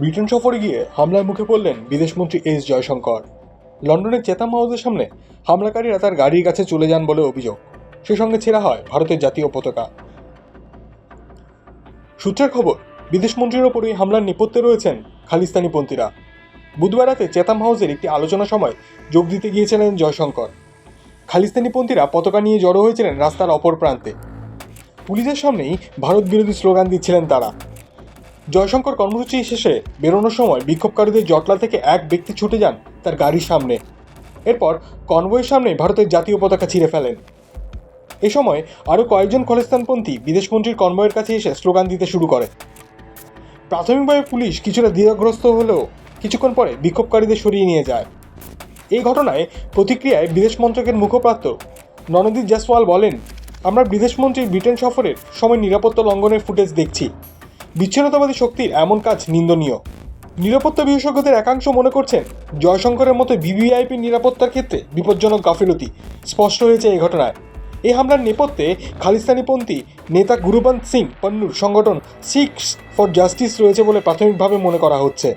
Britain সফরে গিয়ে হামলার মুখে পড়লেন বিদেশমন্ত্রী এস জয়শঙ্কর। লন্ডনের চেতাম হাউসের সামনে হামলাকারীরা তার গাড়ির কাছে চলে যান বলে অভিযোগ। সে সঙ্গে ছেঁড়া হয় ভারতের জাতীয় পতাকা। সূত্রের খবর, বিদেশমন্ত্রীর ওপর এই হামলার নেপথ্যে রয়েছেন খালিস্তানি পন্থীরা। বুধবার রাতে চেতাম হাউসের একটি আলোচনা সময় যোগ দিতে গিয়েছিলেন জয়শঙ্কর। খালিস্তানি পন্থীরা পতাকা নিয়ে জড়ো হয়েছিলেন রাস্তার অপর প্রান্তে। পুলিশের সামনেই ভারত বিরোধী স্লোগান দিচ্ছিলেন তারা। জয়শঙ্কর কর্মসূচি শেষে বেরোনোর সময় বিক্ষোভকারীদের জটলা থেকে এক ব্যক্তি ছুটে যান তার গাড়ির সামনে। এরপর কনভয়ের সামনে ভারতের জাতীয় পতাকা ছিঁড়ে ফেলেন। এ সময় আরও কয়েকজন খলিস্তানপন্থী বিদেশমন্ত্রীর কনভয়ের কাছে এসে স্লোগান দিতে শুরু করে। প্রাথমিকভাবে পুলিশ কিছুটা দ্বিধাগ্রস্ত হলেও কিছুক্ষণ পরে বিক্ষোভকারীদের সরিয়ে নিয়ে যায়। এই ঘটনায় প্রতিক্রিয়ায় বিদেশ মন্ত্রকের মুখপাত্র ননদীপ জয়সওয়াল বলেন, আমরা বিদেশমন্ত্রীর ব্রিটেন সফরের সময় নিরাপত্তা লঙ্ঘনের ফুটেজ দেখছি। বিচ্ছিন্নতাবাদী শক্তির এমন কাজ নিন্দনীয়। নিরাপত্তা বিশেষজ্ঞদের একাংশ মনে করছেন, জয়শঙ্করের মতো ভিভিআইপি নিরাপত্তার ক্ষেত্রে বিপজ্জনক গাফিলতি স্পষ্ট হয়েছে এই ঘটনায়। এই হামলার নেপথ্যে খালিস্তানিপন্থী নেতা গুরুবন্ত সিং পন্নুর সংগঠন সিক্স ফর জাস্টিস রয়েছে বলে প্রাথমিকভাবে মনে করা হচ্ছে।